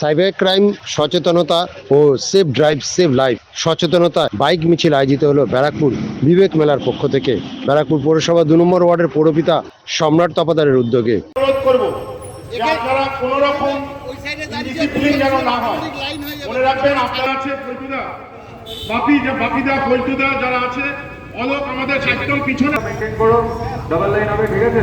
Cyber crime সচেতনতা ও safe drive save life. সচেতনতা বাইক মিছিল আয়োজিত হলো ব্যারাকপুর বিবেক মেলার পক্ষ থেকে। ব্যারাকপুর পৌরসভা দু নম্বর ওয়ার্ডের পৌরপিতা সম্রাট তপাদারের উদ্যোগে। অনুরোধ করব যে আপনারা কোন রকম ডিসিপ্লিন যেন না হয়। মনে রাখবেন আপনারা আছে পল্টুদা বাপি যে বাপিদা পল্টুদা যারা আছে অলোক আমাদের একদম পিছনে। মেনটেন করো ডাবল লাইন হবে ঠিক আছে?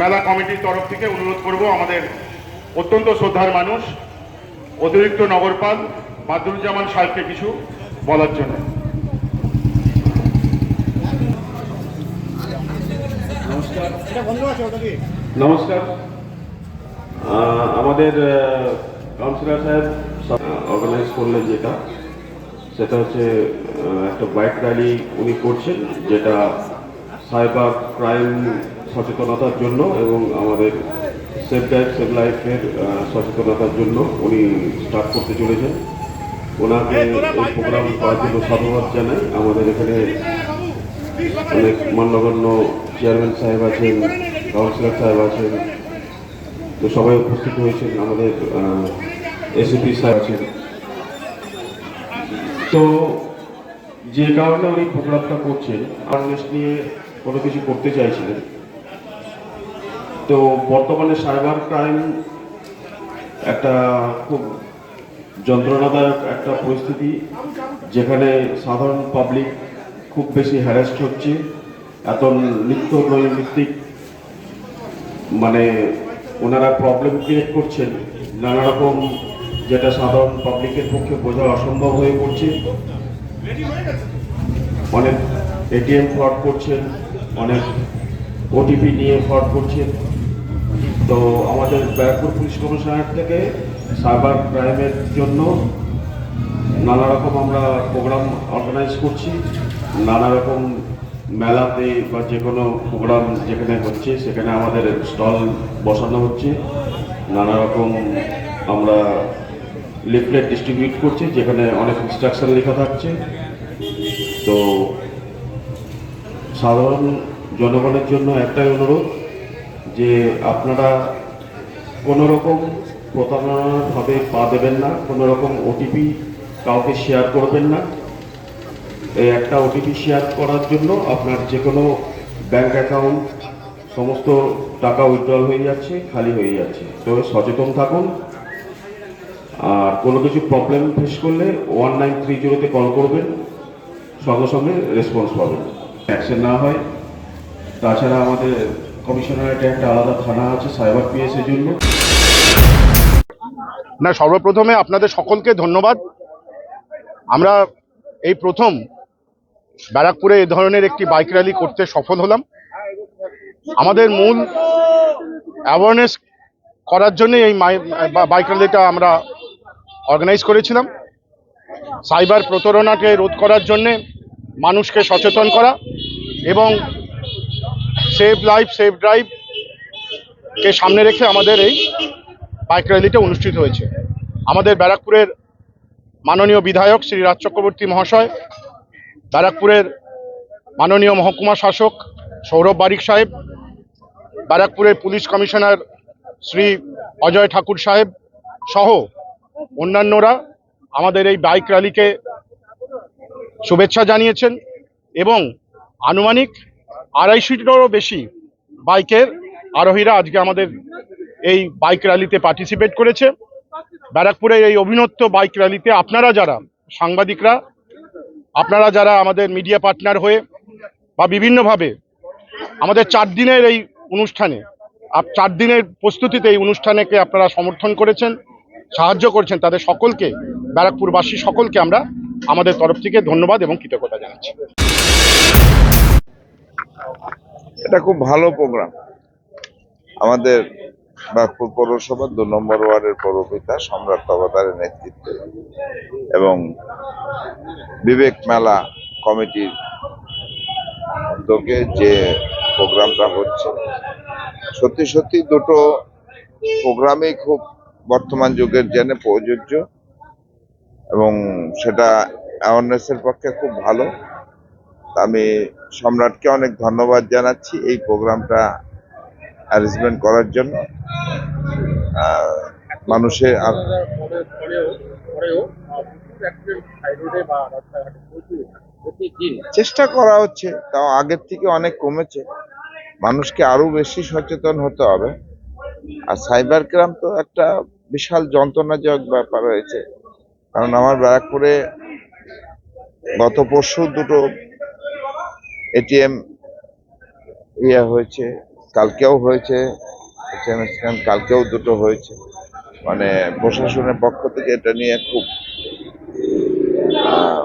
মেলা কমিটির তরফ থেকে অনুরোধ করব আমাদের অত্যন্ত শ্রদ্ধার মানুষ, অতিরিক্ত নগরপাল বাদরুজ্জামান সাহেবকে কিছু বলার জন্য। নমস্কার। আমাদের কাউন্সিলর সাহেব অর্গানাইজ করলেন যেটা। সেটা হচ্ছে একটা বাইক র্যালি উনি করছেন, যেটা সাইবার ক্রাইম সচেতনতার জন্য এবং আমাদের সেফ ড্রাইভ সেফ লাইফের সচেতনতার জন্য উনি স্টার্ট করতে চলেছেন। ওনাকে এই প্রোগ্রাম করার জন্য সাধুবাদ জানাই। আমাদের এখানে অনেক মান্যগণ্য চেয়ারম্যান সাহেব আছেন কাউন্সিলর সাহেব আছেন তো সবাই উপস্থিত হয়েছেন। আমাদের এসিপি সাহেব আছেন। তো যে কারণে উনি প্রোগ্রামটা করছেন আওয়ারনেস নিয়ে কোনো কিছু করতে চাইছিলেন। তো বর্তমানে সাইবার ক্রাইম একটা খুব যন্ত্রণাদায়ক একটা পরিস্থিতি, যেখানে সাধারণ পাবলিক খুব বেশি হ্যারাস্ট হচ্ছে। এত নিত্য নৈমিত্তিক মানে ওনারা প্রবলেম ক্রিয়েট করছেন। নানা রকম যেটা সাধারণ পাবলিকের পক্ষে বোঝা অসম্ভব হয়ে পড়ছে। অনেক এটিএম ফ্রড করছেন, অনেক ওটিপি নিয়ে ফ্রড করছেন। তো আমাদের ব্যারাকপুর পুলিশ কমিশনার থেকে সাইবার ক্রাইমের জন্য নানা রকম আমরা প্রোগ্রাম অর্গানাইজ করছি। নানা রকম মেলাতে বা যে কোনো প্রোগ্রাম যেখানে হচ্ছে, সেখানে আমাদের স্টল বসানো হচ্ছে। নানা রকম আমরা লিফলেট ডিস্ট্রিবিউট করছি, যেখানে অনেক ইনস্ট্রাকশন লেখা থাকছে। তো সাধারণ জনগণের জন্য একটাই অনুরোধ যে আপনারা কোনো রকম প্রতারণাভাবে পা দেবেন না কোনো রকম ওটিপি কাউকে শেয়ার করবেন না। এই একটা ওটিপি শেয়ার করার জন্য আপনার যে কোনো ব্যাঙ্ক অ্যাকাউন্ট সমস্ত টাকা উইথড্রল হয়ে যাচ্ছে, খালি হয়ে যাচ্ছে। তো সচেতন থাকুন। আর কোনো কিছু প্রবলেম ফেস করলে ওয়ান নাইন থ্রি জিরোতে কল করবেন। সঙ্গে সঙ্গে রেসপন্স পাবেন। অ্যাকশন না হয়, তাছাড়া আমাদের একটা আলাদা থানা আছে, সাইবার জন্য। না, সর্বপ্রথমে আপনাদের সকলকে ধন্যবাদ। আমরা এই প্রথম ব্যারাকপুরে এ ধরনের একটি বাইক র্যালি করতে সফল হলাম। আমাদের মূল অ্যাওয়ারনেস করার জন্য এই বাইক র্যালিটা আমরা অর্গানাইজ করেছিলাম। সাইবার প্রতারণাকে রোধ করার জন্যে মানুষকে সচেতন করা এবং সেভ লাইফ, সেভ ড্রাইভ কে সামনে রেখে আমাদের এই বাইক র্যালিটা অনুষ্ঠিত হয়েছে। আমাদের ব্যারাকপুরের মাননীয় বিধায়ক শ্রী রাজ চক্রবর্তী মহাশয়, ব্যারাকপুরের মাননীয় মহকুমা শাসক সৌরভ বারিক সাহেব, ব্যারাকপুরের পুলিশ কমিশনার শ্রী অজয় ঠাকুর সাহেব সহ অন্যান্যরা আমাদের এই বাইক র্যালিকে শুভেচ্ছা জানিয়েছেন এবং আনুমানিক আড়াইশোটিরও বেশি বাইকের আরোহীরা আজকে আমাদের এই বাইক র্যালিতে পার্টিসিপেট করেছে। ব্যারাকপুরের এই অভিনত্ব বাইক র্যালিতে আপনারা যারা, সাংবাদিকরা, আপনারা যারা আমাদের মিডিয়া পার্টনার হয়ে বা বিভিন্নভাবে আমাদের চার দিনের এই অনুষ্ঠানে চার দিনের প্রস্তুতিতে এই অনুষ্ঠানেকে আপনারা সমর্থন করেছেন, সাহায্য করছেন, তাদের সকলকে, ব্যারাকপুরবাসী সকলকে আমরা আমাদের তরফ থেকে ধন্যবাদ এবং কৃতজ্ঞতা জানাচ্ছি। এটা খুব ভালো প্রোগ্রাম আমাদের বাগপুর পৌরসভার দু নম্বর ওয়ার্ডের পৌরপিতা সম্রাট তবাদারের নেতৃত্বে এবং বিবেক মেলা কমিটির উদ্যোগে যে প্রোগ্রামটা হচ্ছে, সত্যি সত্যি দুটো প্রোগ্রামই খুব বর্তমান যুগের জেনে প্রযোজ্য এবং সেটা অ্যাওয়ারনেসের পক্ষে খুব ভালো। আমি সম্রাটকে অনেক ধন্যবাদ জানাচ্ছি এই প্রোগ্রামটা অ্যারেঞ্জমেন্ট করার জন্য। মানুষের চেষ্টা করা হচ্ছে, তাও আগের থেকে অনেক কমেছে। মানুষকে আরও বেশি সচেতন হতে হবে। আর সাইবার ক্রাইম তো একটা বিশাল যন্ত্রণাজনক ব্যাপার হয়েছে। কারণ আমার ব্যারাকপুরে গত পরশু দুটো এটিএম ইয়ে হয়েছে কালকেও হয়েছে এটিএম স্ক্যান কালকেও দুটো হয়েছে। মানে প্রশাসনের পক্ষ থেকে এটা নিয়ে খুব আহ,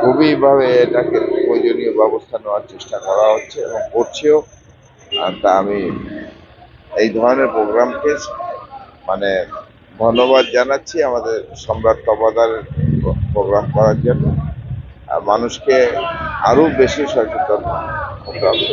খুবই ভাবে এটাকে প্রয়োজনীয় ব্যবস্থা নেওয়ার চেষ্টা করা হচ্ছে এবং করছেও। তা আমি এই ধরনের প্রোগ্রামকে মানে ধন্যবাদ জানাচ্ছি আমাদের সম্রাট তবাদার প্রোগ্রাম করার জন্য। মানুষকে আরও বেশি সচেতন হতে হবে।